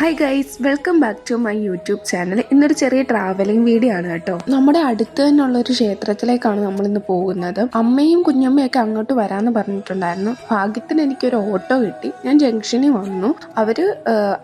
Hi guys welcome back to my YouTube channel ഇന്നൊരു ചെറിയ travelling video ആണ് കേട്ടോ. നമ്മുടെ അടുത്ത് തന്നെയുള്ള ഒരു ക്ഷേത്രത്തിലേക്കാണ് നമ്മൾ ഇന്ന് പോകുന്നത്. അമ്മയും കുഞ്ഞമ്മയും ഒക്കെ അങ്ങോട്ട് വരാമെന്ന് പറഞ്ഞിട്ടുണ്ടായിരുന്നു. ഭാഗ്യത്തിന് എനിക്കൊരു ഓട്ടോ കിട്ടി. ഞാൻ ജംഗ്ഷനിൽ വന്നു. അവർ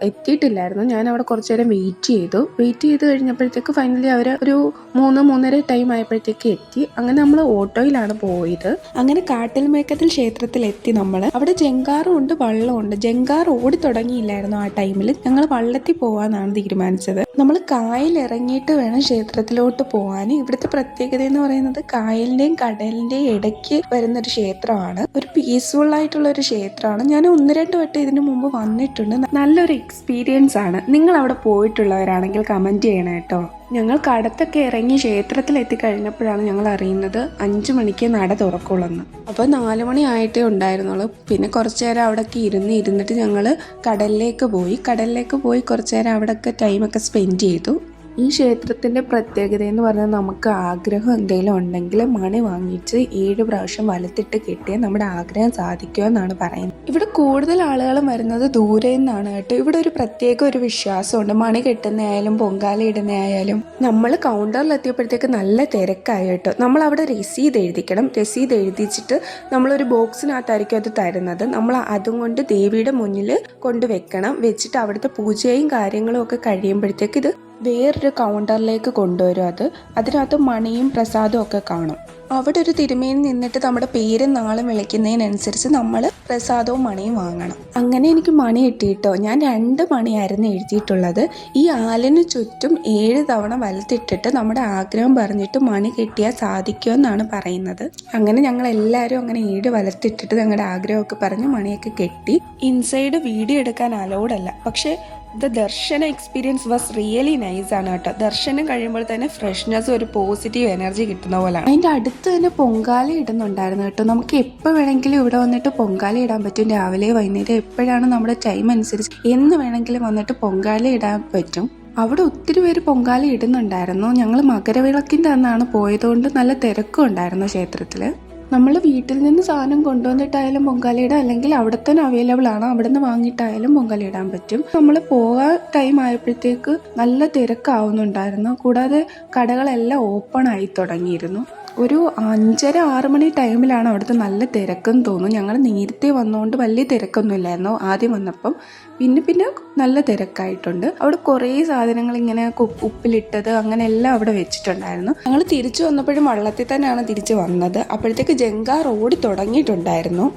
എത്തിയിട്ടില്ലായിരുന്നു. ഞാൻ അവിടെ കുറച്ചു നേരം വെയിറ്റ് ചെയ്തു. വെയിറ്റ് ചെയ്ത് കഴിഞ്ഞപ്പോഴത്തേക്ക് ഫൈനലി അവർ ഒരു മൂന്ന് മൂന്നര ടൈം ആയപ്പോഴത്തേക്ക് എത്തി. അങ്ങനെ നമ്മൾ ഓട്ടോയിലാണ് പോയത്. അങ്ങനെ കാട്ടിൽ മേക്കത്തിൽ ക്ഷേത്രത്തിൽ എത്തി നമ്മൾ അവിടെ ജങ്കാറും ഉണ്ട് വള്ളമുണ്ട് ജങ്കാർ ഓടി തുടങ്ങിയില്ലായിരുന്നു ആ ടൈമിൽ ഞങ്ങൾ വള്ളത്തിൽ പോവാന്നാണ് തീരുമാനിച്ചത്. നമ്മൾ കായൽ ഇറങ്ങിയിട്ട് വേണം ക്ഷേത്രത്തിലോട്ട് പോകാൻ ഇവിടുത്തെ പ്രത്യേകത എന്ന് പറയുന്നത് കായലിന്റെയും കടലിന്റെയും ഇടയ്ക്ക് വരുന്ന ഒരു ക്ഷേത്രമാണ്. ഒരു പീസ്ഫുൾ ആയിട്ടുള്ള ഒരു ക്ഷേത്രമാണ്. ഞാൻ ഒന്ന് രണ്ട് വട്ടം ഇതിനു മുമ്പ് വന്നിട്ടുണ്ട്. നല്ലൊരു എക്സ്പീരിയൻസ് ആണ്. നിങ്ങൾ അവിടെ പോയിട്ടുള്ളവരാണെങ്കിൽ കമന്റ് ചെയ്യണം കേട്ടോ ഞങ്ങൾ കടത്തൊക്കെ ഇറങ്ങി ക്ഷേത്രത്തിൽ എത്തിക്കഴിഞ്ഞപ്പോഴാണ് ഞങ്ങൾ അറിയുന്നത് അഞ്ചു മണിക്ക് നട തുറക്കുള്ളെന്ന്. അപ്പോൾ നാല് മണി ആയിട്ടേ ഉണ്ടായിരുന്നുള്ളൂ. പിന്നെ കുറച്ചു നേരം അവിടെയൊക്കെ ഇരുന്ന് ഇരുന്നിട്ട് ഞങ്ങൾ കടലിലേക്ക് പോയി. കടലിലേക്ക് പോയി കുറച്ചു നേരം അവിടെയൊക്കെ ടൈമൊക്കെ സ്പെൻഡ് ചെയ്തു. ഈ ക്ഷേത്രത്തിന്റെ പ്രത്യേകത എന്ന് പറഞ്ഞാൽ നമുക്ക് ആഗ്രഹം എന്തെങ്കിലും ഉണ്ടെങ്കിൽ മണി വാങ്ങിച്ച് ഏഴ് പ്രാവശ്യം വലത്തിട്ട് കിട്ടിയാൽ നമ്മുടെ ആഗ്രഹം സാധിക്കുക എന്നാണ് പറയുന്നത്. ഇവിടെ കൂടുതൽ ആളുകളും വരുന്നത് ദൂരെ നിന്നാണ് കേട്ടോ. ഇവിടെ ഒരു പ്രത്യേക ഒരു വിശ്വാസമുണ്ട്. മണി കെട്ടുന്നതായാലും പൊങ്കാല ഇടുന്നതായാലും നമ്മൾ കൗണ്ടറിൽ എത്തിയപ്പോഴത്തേക്ക് നല്ല തിരക്കായി കേട്ടോ. നമ്മൾ അവിടെ രസീത് എഴുതിക്കണം. രസീത് എഴുതിച്ചിട്ട് നമ്മളൊരു ബോക്സിനകത്തായിരിക്കും അത് തരുന്നത്. നമ്മൾ അതും കൊണ്ട് ദേവിയുടെ മുന്നിൽ കൊണ്ടുവെക്കണം വെച്ചിട്ട് അവിടുത്തെ പൂജയും കാര്യങ്ങളും ഒക്കെ കഴിയുമ്പോഴത്തേക്ക് ഇത് വേറൊരു കൗണ്ടറിലേക്ക് കൊണ്ടുവരും അത്. അതിനകത്ത് മണിയും പ്രസാദവും ഒക്കെ കാണും. അവിടെ ഒരു തിരുമേനി നിന്നിട്ട് നമ്മുടെ പേരും നാളും വിളിക്കുന്നതിനനുസരിച്ച് നമ്മൾ പ്രസാദവും മണിയും വാങ്ങണം. അങ്ങനെ എനിക്ക് മണി കിട്ടിയിട്ടോ? ഞാൻ രണ്ട് മണിയായിരുന്നു എഴുതിയിട്ടുള്ളത്. ഈ ആലിന് ചുറ്റും ഏഴ് തവണ വലത്തിട്ടിട്ട് നമ്മുടെ ആഗ്രഹം പറഞ്ഞിട്ട് മണി കിട്ടിയാൽ സാധിക്കുമെന്നാണ് പറയുന്നത്. അങ്ങനെ ഞങ്ങൾ എല്ലാവരും അങ്ങനെ ഏഴ് വലത്തിട്ടിട്ട് ഞങ്ങളുടെ ആഗ്രഹമൊക്കെ പറഞ്ഞ് മണിയൊക്കെ കെട്ടി. ഇൻസൈഡ് വീഡിയോ എടുക്കാൻ അലൗഡല്ല പക്ഷേ the darshana experience was really nice ആണ് കേട്ടോ. ദർശനം കഴിയുമ്പോൾ തന്നെ ഫ്രഷ്നെസ് ഒരു പോസിറ്റീവ് എനർജി കിട്ടുന്ന പോലെയാണ് അതിന്റെ അടുത്ത് തന്നെ പൊങ്കാല ഇടുന്നുണ്ടായിരുന്നു കേട്ടോ. നമുക്ക് എപ്പോൾ വേണമെങ്കിലും ഇവിടെ വന്നിട്ട് പൊങ്കാല ഇടാൻ പറ്റും. രാവിലെ വൈകുന്നേരം എപ്പോഴാണ് നമ്മുടെ ടൈം അനുസരിച്ച് എന്ന് വേണമെങ്കിലും വന്നിട്ട് പൊങ്കാല ഇടാൻ പറ്റും. അവിടെ ഒത്തിരി പേര് പൊങ്കാല ഇടുന്നുണ്ടായിരുന്നു. ഞങ്ങൾ മകരവിളക്കിന്റെ അന്നാണ് പോയതുകൊണ്ട് നല്ല തിരക്കും ഉണ്ടായിരുന്നു ക്ഷേത്രത്തിൽ നമ്മൾ വീട്ടിൽ നിന്ന് സാധനം കൊണ്ടുവന്നിട്ടായാലും പൊങ്കാലയിടാം അല്ലെങ്കിൽ അവിടെ തന്നെ അവൈലബിൾ ആണ്. അവിടെ നിന്ന് വാങ്ങിയിട്ടായാലും പൊങ്കാല ഇടാൻ പറ്റും. നമ്മൾ പോകാൻ ടൈം ആയപ്പോഴത്തേക്ക് നല്ല തിരക്കാവുന്നുണ്ടായിരുന്നു. കൂടാതെ കടകളെല്ലാം ഓപ്പൺ ആയി തുടങ്ങിയിരുന്നു. ഒരു അഞ്ചര ആറ് മണി ടൈമിലാണ് അവിടുത്തെ നല്ല തിരക്കെന്ന് തോന്നുന്നു. ഞങ്ങൾ നേരത്തെ വന്നുകൊണ്ട് വലിയ തിരക്കൊന്നും ഇല്ലായിരുന്നു ആദ്യം വന്നപ്പം. പിന്നെ പിന്നെ നല്ല തിരക്കായിട്ടുണ്ട്. അവിടെ കുറേ സാധനങ്ങൾ ഇങ്ങനെ ഉപ്പിലിട്ടത് അങ്ങനെ എല്ലാം അവിടെ വെച്ചിട്ടുണ്ടായിരുന്നു. ഞങ്ങൾ തിരിച്ചു വന്നപ്പോഴും വള്ളത്തിൽ തന്നെയാണ് തിരിച്ചു വന്നത്. അപ്പോഴത്തേക്ക് ജംഗ ഓടി തുടങ്ങിയിട്ടുണ്ടായിരുന്നു.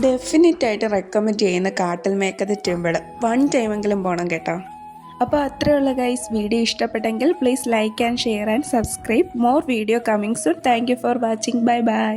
ഡെഫിനറ്റ് ആയിട്ട് റെക്കമെൻഡ് ചെയ്യുന്ന കാട്ടിൽ മേക്കത് ടെമ്പിൾ വൺ ടൈമെങ്കിലും പോകണം കേട്ടോ. അപ്പോൾ അത്രയുള്ള ഗൈസ് വീഡിയോ ഇഷ്ടപ്പെട്ടെങ്കിൽ please like and share and subscribe more video coming soon thank you for watching bye bye